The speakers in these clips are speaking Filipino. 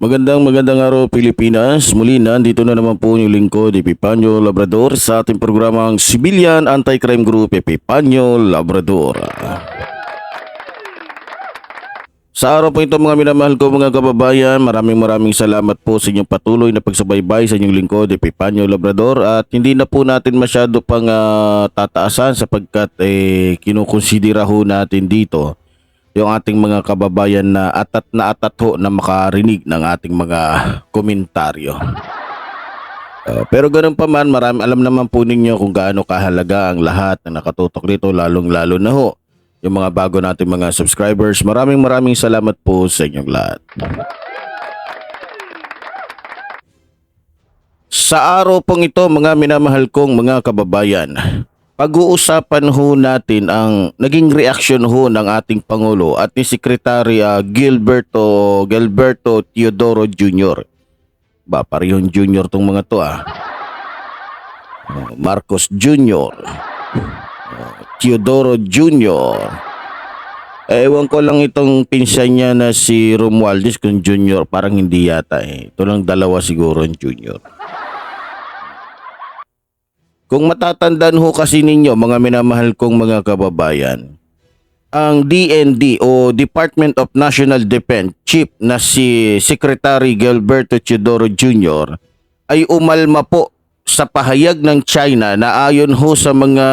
Magandang magandang araw Pilipinas. Muli na, dito na naman po yung lingkod Epipanyo Labrador sa ating programang Civilian Anti-Crime Group Epipanyo Labrador. Sa araw po ito mga minamahal ko mga kababayan, maraming maraming salamat po sa inyong patuloy na pagsubaybay sa inyong lingkod Epipanyo Labrador at hindi na po natin masyado pang ah, tataasan sapagkat eh, kinukonsidera ho natin dito yung ating mga kababayan na atat na atat ho na makarinig ng ating mga komentaryo. Uh, pero ganun pa man, marami, alam naman po ninyo kung gaano kahalaga ang lahat na nakatutok dito, lalong-lalo na ho yung mga bago nating mga subscribers. Maraming maraming salamat po sa inyong lahat. Sa araw pong ito, mga minamahal kong mga kababayan, pag-uusapan ho natin ang naging reaksyon ho ng ating Pangulo at ni Secretary ah, Gilberto, Gilberto Teodoro Jr. Ba, parehong junior tong mga to ah. Oh, Marcos Jr. Oh, Teodoro Jr. Ewan ko lang itong pinsan niya na si Romualdez kung junior, parang hindi yata eh. Ito lang dalawa siguro ang junior. Kung matatandaan ho kasi ninyo mga minamahal kong mga kababayan, ang DND o Department of National Defense Chief na si Secretary Gilberto Teodoro Jr. ay umalma po sa pahayag ng China na ayon ho sa mga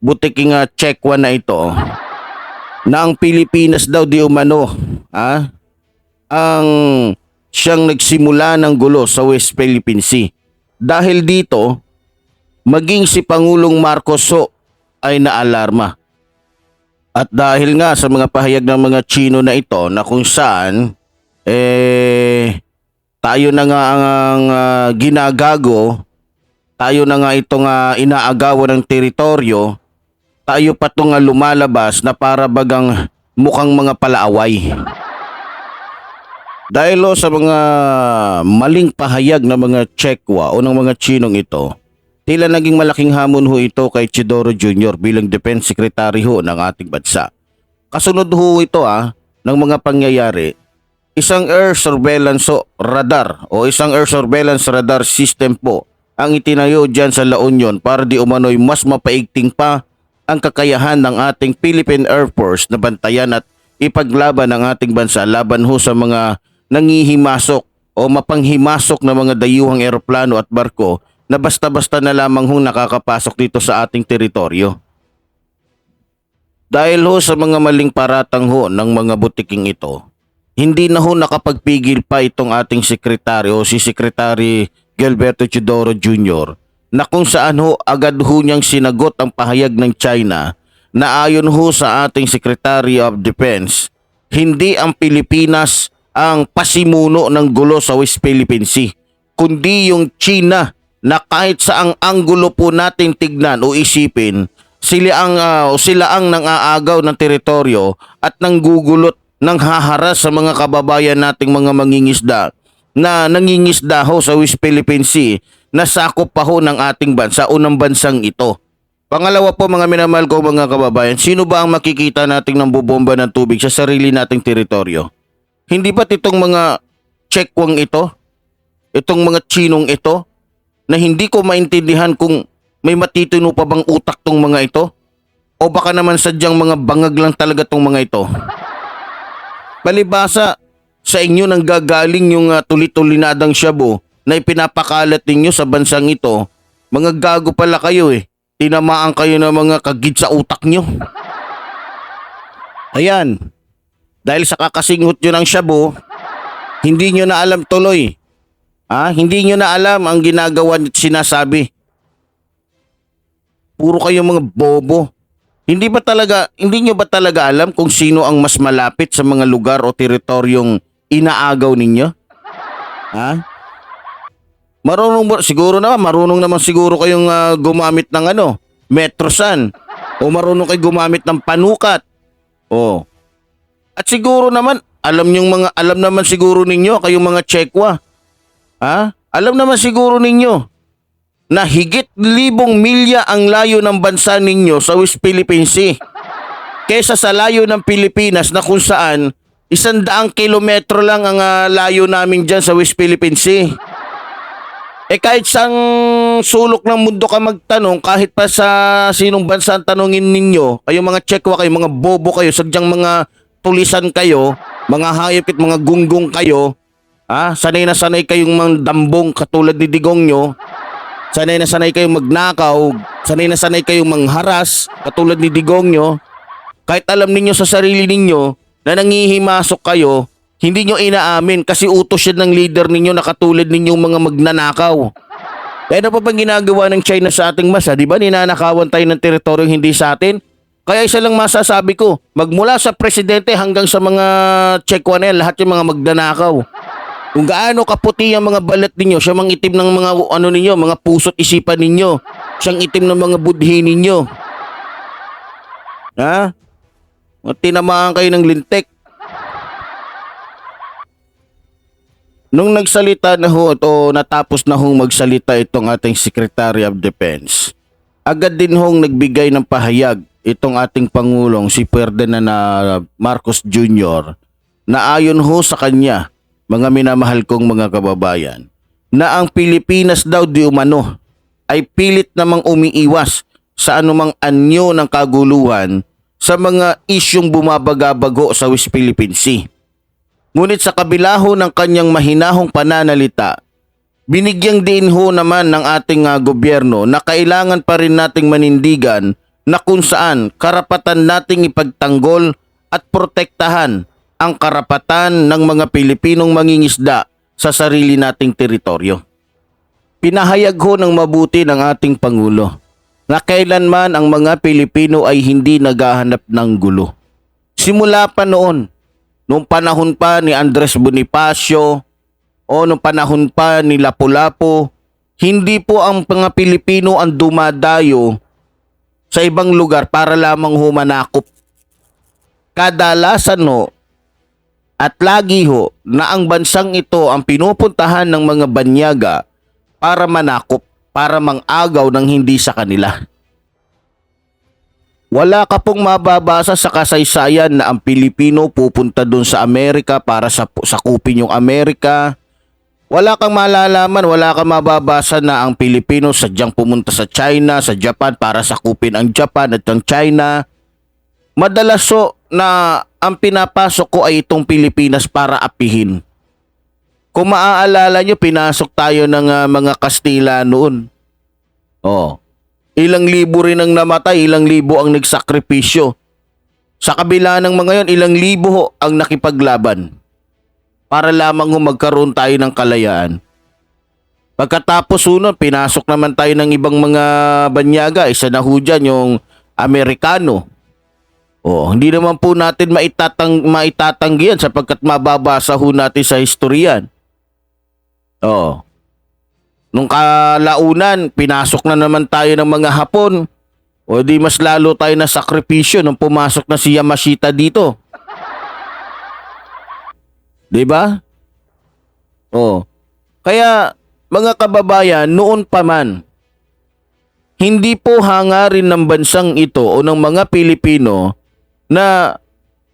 butiking checkwa na ito na ang Pilipinas daw di umano ah, ang siyang nagsimula ng gulo sa West Philippine Sea. Dahil dito, maging si Pangulong Marcos ho ay naalarma. At dahil nga sa mga pahayag ng mga Chino na ito na kung saan eh tayo na nga ang, ah, ginagago, tayo na nga itong uh, inaagawan ng teritoryo, tayo pa itong ah, lumalabas na para bagang mukhang mga palaaway. Dahil ho sa mga maling pahayag ng mga Chekwa o ng mga Chinong ito, Tila naging malaking hamon ho ito kay Chidoro Jr. bilang Defense Secretary ho ng ating bansa. Kasunod ho ito ah, ng mga pangyayari, isang air surveillance radar o isang air surveillance radar system po ang itinayo dyan sa La Union para di umano'y mas mapaigting pa ang kakayahan ng ating Philippine Air Force na bantayan at ipaglaban ang ating bansa laban ho sa mga nangihimasok o mapanghimasok na mga dayuhang eroplano at barko na basta-basta na lamang hong nakakapasok dito sa ating teritoryo. Dahil ho sa mga maling paratang ho ng mga butiking ito, hindi na ho nakapagpigil pa itong ating sekretary o si Sekretary Gilberto Chidoro Jr. na kung saan ho agad ho niyang sinagot ang pahayag ng China na ayon ho sa ating Secretary of Defense, hindi ang Pilipinas ang pasimuno ng gulo sa West Philippine Sea, kundi yung China na kahit sa ang anggulo po natin tignan o isipin, sila ang ah, sila ang nang-aagaw ng teritoryo at nanggugulot ng haharas sa mga kababayan nating mga mangingisda na nangingisda ho sa West Philippine Sea na sakop pa ho ng ating bansa o ng bansang ito. Pangalawa po mga minamahal ko mga kababayan, sino ba ang makikita nating ng bubomba ng tubig sa sarili nating teritoryo? Hindi ba't itong mga chekwang ito? Itong mga chinong ito? Na hindi ko maintindihan kung may matitino pa bang utak tong mga ito? O baka naman sadyang mga bangag lang talaga tong mga ito? Palibasa, sa inyo nang gagaling yung uh, tulit-tulinadang shabu na ipinapakalat ninyo sa bansang ito. Mga gago pala kayo eh. Tinamaan kayo ng mga kagid sa utak nyo. Ayan. Dahil sa kakasingot nyo ng shabu, hindi nyo na alam tuloy. Ha? Hindi nyo na alam ang ginagawa at sinasabi. Puro kayo mga bobo. Hindi ba talaga, hindi nyo ba talaga alam kung sino ang mas malapit sa mga lugar o teritoryong inaagaw ninyo? Ha? Marunong ba, siguro naman, marunong naman siguro kayong ah, gumamit ng ano, Metrosan. O marunong kayo gumamit ng panukat. O. At siguro naman, alam yung mga, alam naman siguro ninyo, kayong mga Chekwa. Ha? Alam naman siguro ninyo na higit libong milya ang layo ng bansa ninyo sa West Philippine Sea. Kesa sa layo ng Pilipinas na kung saan isang daang kilometro lang ang ah, layo namin dyan sa West Philippine Sea. Eh kahit sang sulok ng mundo ka magtanong, kahit pa sa sinong bansa ang tanongin ninyo, kayong mga Chekwa kayo, mga bobo kayo, sadyang mga tulisan kayo, mga hayop at mga gunggong kayo, ah, sanay na sanay kayong mga dambong katulad ni Digong nyo, sanay na sanay kayong magnakaw, sanay na sanay kayong mangharas katulad ni Digong nyo, kahit alam ninyo sa sarili ninyo na nangihimasok kayo, hindi nyo inaamin kasi utos yan ng leader ninyo na katulad ninyong mga magnanakaw. Eh ano pa bang ginagawa ng China sa ating masa? Di ba ninanakawan tayo ng teritoryong hindi sa atin? Kaya isa lang masasabi ko, magmula sa presidente hanggang sa mga Chekwa na yan, lahat yung mga magnanakaw. Kung gaano kaputi ang mga balat ninyo, siya mang itim ng mga ano ninyo, mga puso't isipan ninyo, siyang itim ng mga budhi ninyo. Ha? Tinamaan kayo ng lintik. Nung nagsalita na ho o natapos na hong magsalita itong ating Secretary of Defense, agad din hong nagbigay ng pahayag itong ating Pangulong si Ferdinand na Marcos Jr. na ayon ho sa kanya, mga minamahal kong mga kababayan, na ang Pilipinas daw di umano ay pilit namang umiiwas sa anumang anyo ng kaguluhan sa mga isyong bumabagabago sa West Philippine Sea. Ngunit sa kabila ho ng kanyang mahinahong pananalita, binigyang din ho naman ng ating ah, gobyerno na kailangan pa rin nating manindigan na kung saan karapatan nating ipagtanggol at protektahan ang karapatan ng mga Pilipinong mangingisda sa sarili nating teritoryo. Pinahayag ho ng mabuti ng ating Pangulo na kailanman ang mga Pilipino ay hindi naghahanap ng gulo. Simula pa noon, nung panahon pa ni Andres Bonifacio o nung panahon pa ni Lapu-Lapu, hindi po ang mga Pilipino ang dumadayo sa ibang lugar para lamang humanakop. Kadalasan ho at lagi ho na ang bansang ito ang pinupuntahan ng mga banyaga para manakop, para mangagaw ng hindi sa kanila. Wala ka pong mababasa sa kasaysayan na ang Pilipino pupunta doon sa Amerika para sa sakupin yung Amerika. Wala kang malalaman, wala kang mababasa na ang Pilipino sadyang pumunta sa China, sa Japan para sakupin ang Japan at ang China. Madalas so na ang pinapasok ko ay itong Pilipinas para apihin. Kung maaalala nyo, pinasok tayo ng ah, mga Kastila noon. Oh. Ilang libo rin ang namatay, ilang libo ang nagsakripisyo. Sa kabila ng mga yon, ilang libo ang nakipaglaban. Para lamang magkaroon tayo ng kalayaan. Pagkatapos unod, pinasok naman tayo ng ibang mga banyaga. Isa na ho dyan yung Amerikano. Oh, hindi naman po natin maitatang maitatanggi yan sapagkat mababasa ho natin sa historian. Oh. Nung kalaunan, pinasok na naman tayo ng mga Hapon. O di mas lalo tayo na sakripisyo nung pumasok na si Yamashita dito. 'Di ba? Oh. Kaya mga kababayan, noon pa man, hindi po hangarin ng bansang ito o ng mga Pilipino na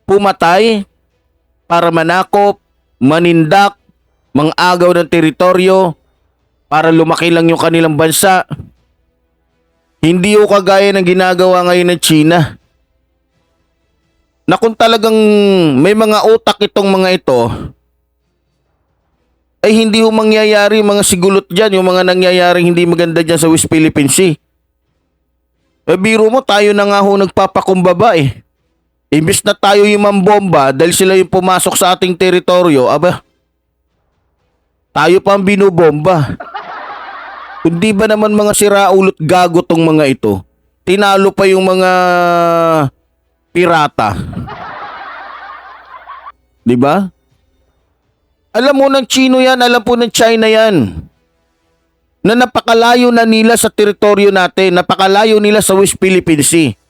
pumatay para manakop, manindak, mangagaw ng teritoryo para lumaki lang yung kanilang bansa. Hindi ho kagaya ng ginagawa ngayon ng China. Na kung talagang may mga utak itong mga ito, ay hindi ho mangyayari mga sigulot dyan, yung mga nangyayaring hindi maganda dyan sa West Philippine Sea. Eh, biro mo, tayo na nga ho nagpapakumbaba eh. Imbis na tayo yung mambomba dahil sila yung pumasok sa ating teritoryo, aba, tayo pa ang binubomba. Kundi ba naman mga siraulot gago tong mga ito? Tinalo pa yung mga pirata. 'Di ba? Alam mo ng Chino yan, alam po ng China yan. Na napakalayo na nila sa teritoryo natin, napakalayo nila sa West Philippine Sea.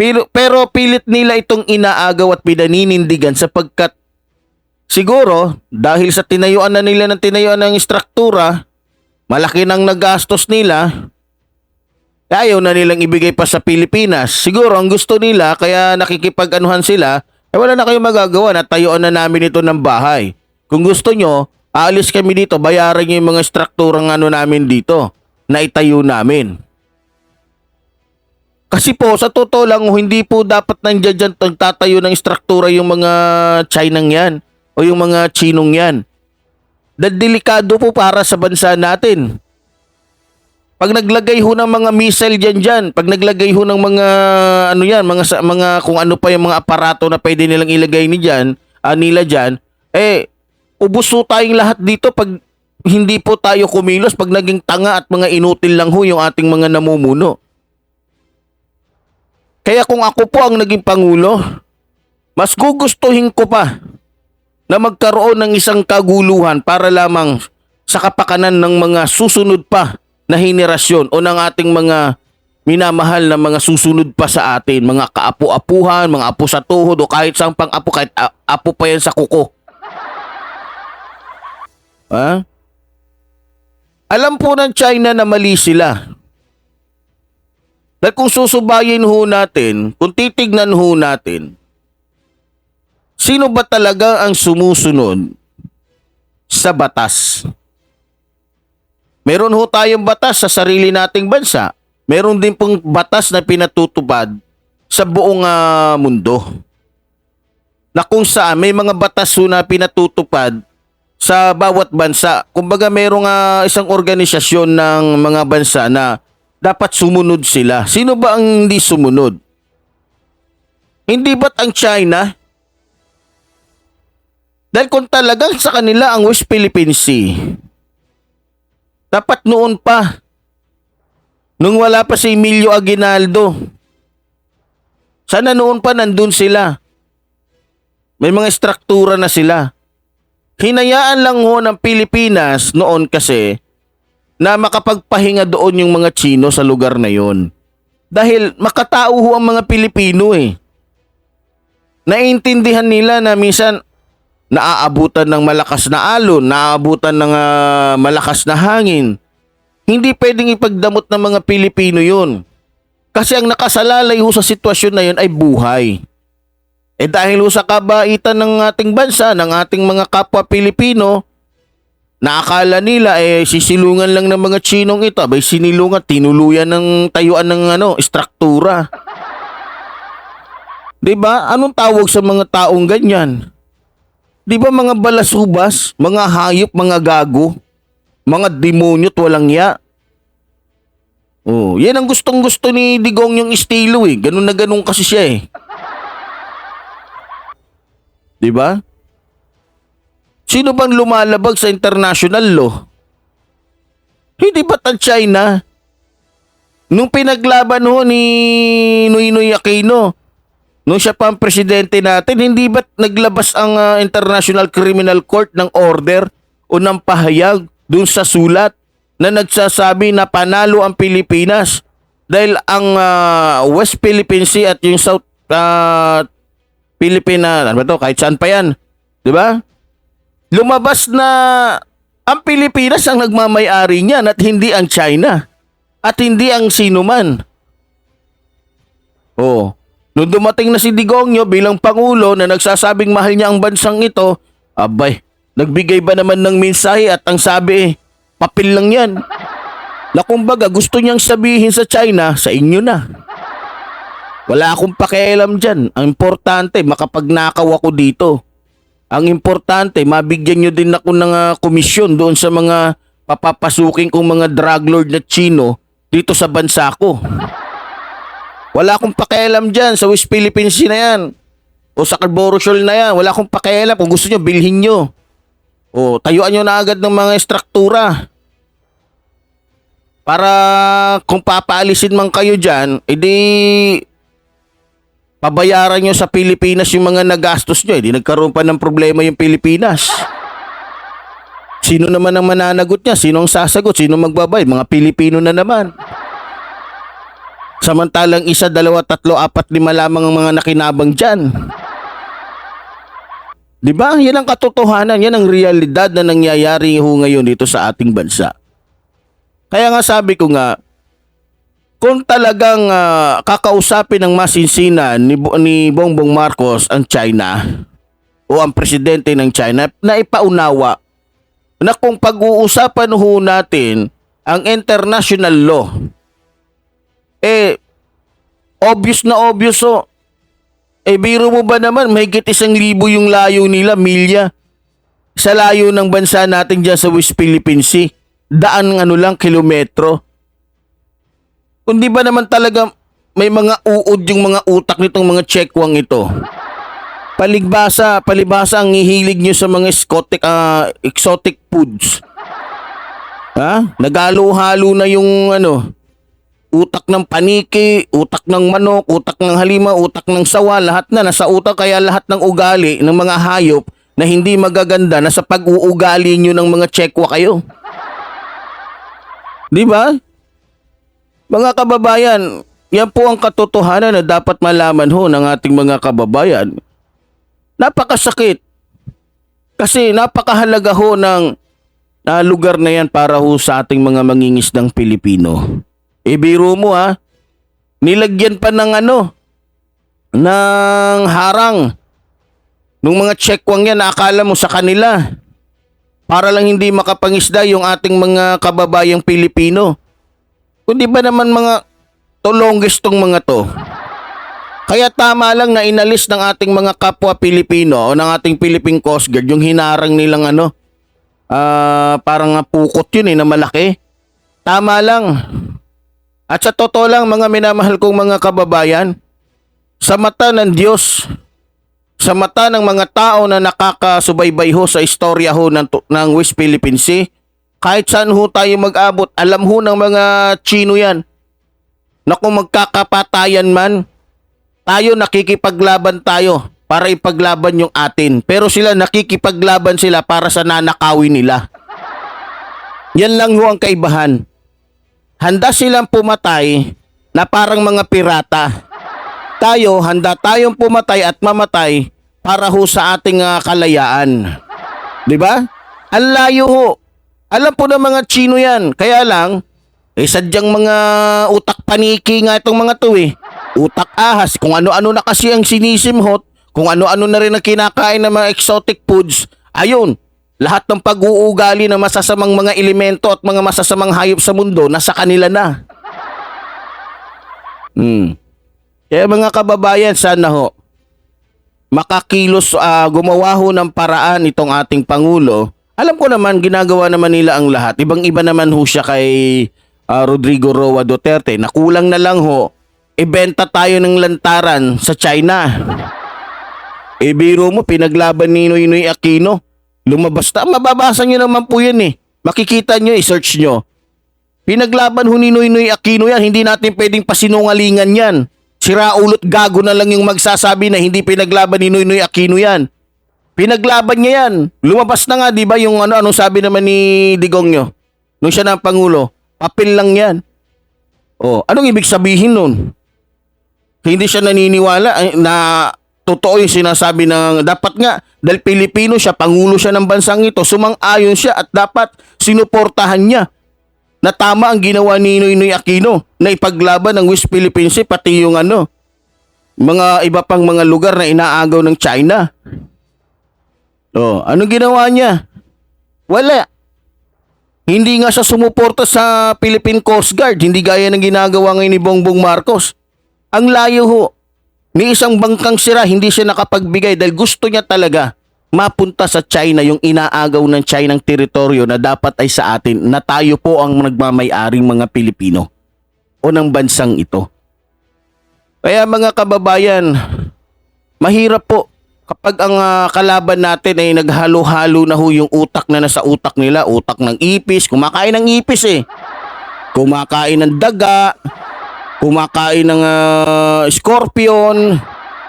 Pero, pero pilit nila itong inaagaw at pinaninindigan sapagkat siguro dahil sa tinayuan na nila ng tinayuan ng struktura, malaki nang nagastos nila, ayaw na nilang ibigay pa sa Pilipinas. Siguro ang gusto nila kaya nakikipag-anuhan sila, eh wala na kayong magagawa, natayuan na namin ito ng bahay. Kung gusto nyo, aalis kami dito, bayaran nyo yung mga strukturang ano namin dito, na itayo namin. Kasi po, sa totoo lang, hindi po dapat nandiyan dyan tatayo ng struktura yung mga Chinang yan o yung mga Chinong yan. Dahil delikado po para sa bansa natin. Pag naglagay ho ng mga missile dyan dyan, pag naglagay ho ng mga ano yan, mga mga kung ano pa yung mga aparato na pwede nilang ilagay ni dyan, ah, nila dyan, eh ubos ho tayong lahat dito pag hindi po tayo kumilos pag naging tanga at mga inutil lang ho yung ating mga namumuno. Kaya kung ako po ang naging pangulo, mas gugustuhin ko pa na magkaroon ng isang kaguluhan para lamang sa kapakanan ng mga susunod pa na henerasyon o ng ating mga minamahal na mga susunod pa sa atin, mga kaapu-apuhan, mga apo sa tuhod o kahit sang pang-apo, kahit a- apo pa yan sa kuko. Ha? Alam po ng China na mali sila. Dahil kung susubayin ho natin, kung titignan ho natin, sino ba talaga ang sumusunod sa batas? Meron ho tayong batas sa sarili nating bansa. Meron din pong batas na pinatutupad sa buong ah, mundo. Na kung saan may mga batas ho na pinatutupad sa bawat bansa. Kumbaga merong ah, isang organisasyon ng mga bansa na dapat sumunod sila. Sino ba ang hindi sumunod? Hindi ba't ang China? Dahil kung talagang sa kanila ang West Philippine Sea, dapat noon pa, nung wala pa si Emilio Aguinaldo, sana noon pa nandun sila. May mga struktura na sila. Hinayaan lang ho ng Pilipinas noon kasi na makapagpahinga doon yung mga Chino sa lugar na yon. Dahil makatao ho ang mga Pilipino eh. Naiintindihan nila na minsan naaabutan ng malakas na alon, naaabutan ng ah, malakas na hangin. Hindi pwedeng ipagdamot ng mga Pilipino yun. Kasi ang nakasalalay ho sa sitwasyon na yun ay buhay. Eh dahil ho sa kabaitan ng ating bansa, ng ating mga kapwa Pilipino, Naakala nila eh sisilungan lang ng mga Chinong ito, abay sinilungan, tinuluyan ng tayuan ng ano, struktura. 'Di ba? Anong tawag sa mga taong ganyan? 'Di ba mga balasubas, mga hayop, mga gago, mga demonyo at walang ya? Oh, yan ang gustong-gusto ni Digong yung estilo eh. Ganun na ganun kasi siya eh. 'Di ba? Sino bang lumalabag sa international law? Hindi ba't ang China? Nung pinaglaban ho ni Noynoy Aquino, nung siya pa ang presidente natin, hindi ba't naglabas ang ah, International Criminal Court ng order o ng pahayag dun sa sulat na nagsasabi na panalo ang Pilipinas dahil ang ah, West Philippine Sea at yung South ah, Philippine, ano ba to, kahit saan pa yan, di ba? Lumabas na ang Pilipinas ang nagmamayari niyan at hindi ang China at hindi ang sino man. Oh, nung dumating na si Digongyo bilang pangulo na nagsasabing mahal niya ang bansang ito, abay, nagbigay ba naman ng mensahe at ang sabi, papel lang yan. Na kumbaga gusto niyang sabihin sa China, sa inyo na. Wala akong pakialam dyan. Ang importante, makapagnakaw ako dito. Ang importante, mabigyan nyo din ako ng ah, komisyon doon sa mga papapasukin kong mga drug lord na Chino dito sa bansa ko. Wala akong pakialam dyan sa West Philippines na yan. O sa Carboro Shoal na yan. Wala akong pakialam. Kung gusto nyo, bilhin nyo. O, tayuan nyo na agad ng mga estruktura. Para kung papaalisin man kayo dyan, edi pabayaran nyo sa Pilipinas yung mga nagastos nyo. Edi nagkaroon pa ng problema yung Pilipinas. Sino naman ang mananagot niya? Sino ang sasagot? Sino magbabayad? Mga Pilipino na naman. Samantalang isa, dalawa, tatlo, apat, lima lamang ang mga nakinabang dyan. Di ba? Yan ang katotohanan. Yan ang realidad na nangyayari ho ngayon dito sa ating bansa. Kaya nga sabi ko nga, kung talagang ah, kakausapin ng masinsinan ni, ni Bongbong Marcos ang China o ang presidente ng China na ipaunawa na kung pag-uusapan ho natin ang international law, eh, obvious na obvious ho. Eh, biro mo ba naman, mahigit isang libo yung layo nila, milya, sa layo ng bansa natin dyan sa West Philippine Sea. Daan ano lang, kilometro. Kundi ba naman talaga may mga uod yung mga utak nitong mga chekwang ito? Paligbasa, palibasa ang hihilig nyo sa mga exotic, ah, exotic foods. Ha? Nagalo-halo na yung ano, utak ng paniki, utak ng manok, utak ng halima, utak ng sawa, lahat na nasa utak kaya lahat ng ugali ng mga hayop na hindi magaganda nasa pag-uugali nyo ng mga tsekwa kayo. Di ba? Mga kababayan, yan po ang katotohanan na dapat malaman ho ng ating mga kababayan. Napakasakit. Kasi napakahalaga ho ng ah, lugar na yan para ho sa ating mga mangingisdang Pilipino. E biro mo ha, nilagyan pa ng ano, ng harang nung mga chekwang yan akala mo sa kanila para lang hindi makapangisda yung ating mga kababayang Pilipino. Kundi ba naman mga tulongges tong mga to? Kaya tama lang na inalis ng ating mga kapwa Pilipino o ng ating Philippine Coast Guard yung hinarang nilang ano, ah parang pukot yun eh na malaki. Tama lang. At sa totoo lang mga minamahal kong mga kababayan, sa mata ng Diyos, sa mata ng mga tao na nakakasubaybay ho sa istorya ho ng, ng West Philippine Sea, kahit saan ho tayo mag-abot, alam ho ng mga Chino yan, na kung magkakapatayan man, tayo nakikipaglaban tayo para ipaglaban yung atin. Pero sila nakikipaglaban sila para sa nanakawin nila. Yan lang ho ang kaibahan. Handa silang pumatay na parang mga pirata. Tayo, handa tayong pumatay at mamatay para ho sa ating ah, kalayaan. 'Di ba? Ang layo ho. Alam po ng mga Chino yan. Kaya lang, eh sadyang mga utak paniki nga itong mga to eh. Utak ahas, kung ano-ano na kasi ang sinisimhot, kung ano-ano na rin ang kinakain ng mga exotic foods, ayun, lahat ng pag-uugali ng masasamang mga elemento at mga masasamang hayop sa mundo, nasa kanila na. Hmm. Kaya mga kababayan, sana ho, makakilos, ah, gumawa ho ng paraan itong ating Pangulo. Alam ko naman, ginagawa naman nila ang lahat. Ibang-iba naman ho siya kay ah, Rodrigo Roa Duterte. Nakulang na lang ho, ibenta tayo ng lantaran sa China. E biro mo, pinaglaban ni Noynoy Aquino. Lumabas na, mababasa nyo naman po yan eh. Makikita nyo, i-search nyo. Pinaglaban ho ni Noynoy Aquino yan, hindi natin pwedeng pasinungalingan yan. Sira ulot gago na lang yung magsasabi na hindi pinaglaban ni Noynoy Aquino yan. Pinaglaban niya yan. Lumabas na nga, di ba, yung ano, anong sabi naman ni Digong nyo? Nung siya ang Pangulo, papel lang yan. Oh, anong ibig sabihin nun? Hindi siya naniniwala na totoo yung sinasabi ng dapat nga dahil Pilipino siya, Pangulo siya ng bansang ito, sumang-ayon siya at dapat sinuportahan niya na tama ang ginawa ni Noynoy Aquino na ipaglaban ng West Philippine Sea pati yung ano, mga iba pang mga lugar na inaagaw ng China. Oh, ano ginawa niya? Wala. Hindi nga siya sumuporta sa Philippine Coast Guard, hindi gaya ng ginagawa ngayon ni Bongbong Marcos. Ang layo ho. Ni isang bangkang sira, hindi siya nakapagbigay dahil gusto niya talaga mapunta sa China yung inaagaw ng China ng teritoryo na dapat ay sa atin na tayo po ang nagmamay-aring mga Pilipino o ng bansang ito. Kaya mga kababayan, mahirap po kapag ang ah, kalaban natin ay naghalo-halo na ho yung utak na nasa utak nila, utak ng ipis, kumakain ng ipis eh. Kumakain ng daga, kumakain ng ah, scorpion,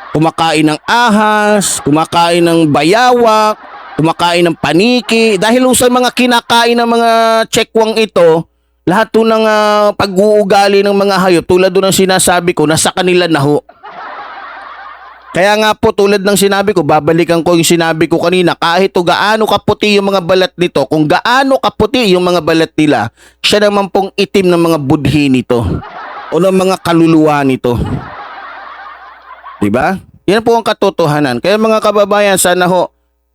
kumakain ng ahas, kumakain ng bayawak, kumakain ng paniki. Dahil sa mga kinakain ng mga chekwang ito, lahat to ng ah, pag-uugali ng mga hayop tulad doon ng sinasabi ko, nasa kanila na ho. Kaya nga po tulad ng sinabi ko, babalikan ko yung sinabi ko kanina, kahit o gaano kaputi yung mga balat nito, kung gaano kaputi yung mga balat nila, siya naman pong itim ng mga budhi nito o ng mga kaluluwa nito. 'Di ba? Yan po ang katotohanan. Kaya mga kababayan, sana ho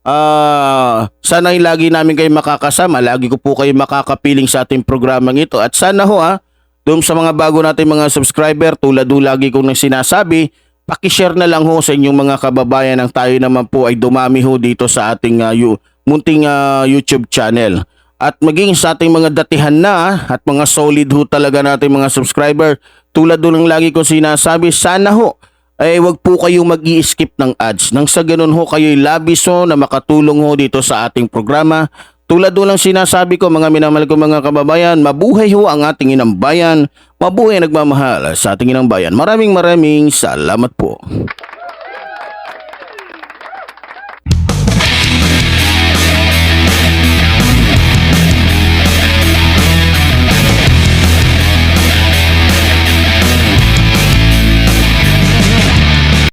ah sana lagi namin kayo makakasama, lagi ko po kayo makakapiling sa ating programang ito at sana ho ah doon sa mga bago nating mga subscriber tulad do lagi kong nang sinasabi, paki-share na lang ho sa inyong mga kababayan ang tayo naman po ay dumami ho dito sa ating yu- munting ah, YouTube channel. At maging sa ating mga datihan na at mga solid ho talaga nating mga subscriber, tulad doon ng lagi ko sinasabi, sana ho ay wag po kayong mag skip ng ads. Nang sa ganun ho kayo'y labis ho na makatulong ho dito sa ating programa. Tulad doon lang sinasabi ko mga minamahal ko mga kababayan, mabuhay ho ang ating inang bayan, mabuhay nagmamahal sa ating inang bayan. Maraming maraming salamat po.